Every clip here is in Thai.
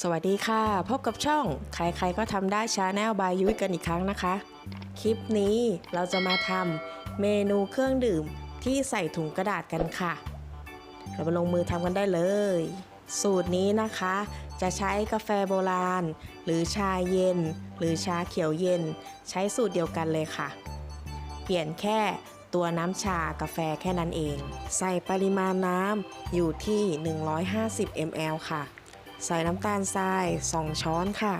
สวัสดีค่ะ พบกับช่อง ใครๆก็ทำได้ชาแนลบายยุ้ยกันอีกครั้งนะคะ คลิปนี้เราจะมาทำเมนูเครื่องดื่มที่ใส่ถุงกระดาษกันค่ะ เรามาลงมือทำกันได้เลย สูตรนี้นะคะ จะใช้กาแฟโบราณ หรือชาเย็น หรือชาเขียวเย็น ใช้สูตรเดียวกันเลยค่ะ เปลี่ยนแค่ตัวน้ำชากาแฟแค่นั้นเอง ใส่ปริมาณน้ำอยู่ที่ 150 ml ค่ะ ใส่น้ำตาลทราย 2 ช้อนค่ะ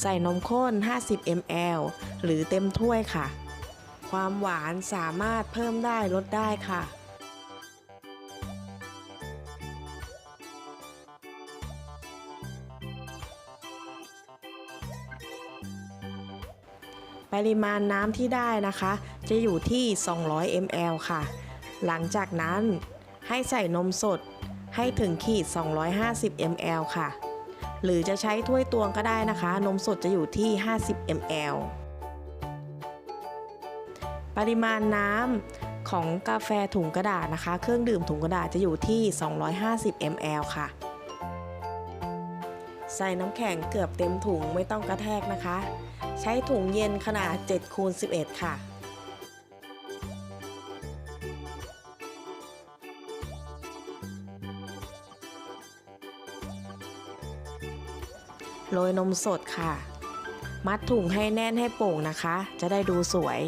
ใส่นมข้น 50 ml หรือเต็มถ้วยค่ะ ความหวานสามารถเพิ่มได้ลดได้ค่ะปริมาณน้ำที่ได้นะคะ จะอยู่ที่ 200 ml ค่ะ หลังจากนั้นให้ใส่นมสดให้ถึงขีด 250 ml ค่ะ หรือจะใช้ถ้วยตวงก็ได้นะคะ นมสดจะอยู่ที่ 50 ml ปริมาณน้ำของกาแฟถุงกระดาษนะคะ เครื่องดื่มถุงกระดาษจะอยู่ที่ 250 ml ค่ะ ใส่น้ำแข็งเกือบเต็มถุงไม่ต้องกระแทกนะคะ ใช้ถุงเย็นขนาด7คูณ11 ค่ะ โรยนมสดค่ะ มัดถุงให้แน่นให้โป่งนะคะ จะได้ดูสวย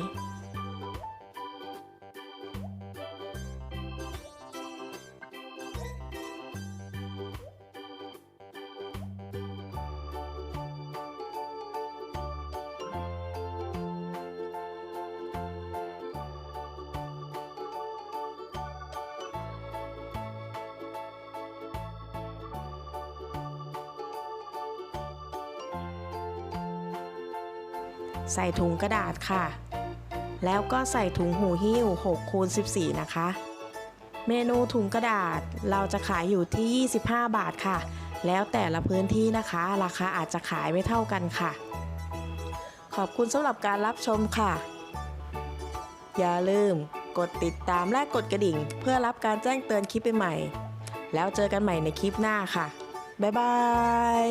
ใส่ถุงกระดาษค่ะ แล้วก็ใส่ถุงหูหิ้ว6คูณ14 นะคะ เมนูถุงกระดาษเราจะขายอยู่ที่ 25 บาทค่ะ แล้วแต่ละพื้นที่นะคะ ราคาอาจจะขายไม่เท่ากันค่ะ ขอบคุณสำหรับการรับชมค่ะ อย่าลืมกดติดตามและกดกระดิ่ง เพื่อรับการแจ้งเตือนคลิปใหม่ แล้วเจอกันใหม่ในคลิปหน้าค่ะ บ๊ายบาย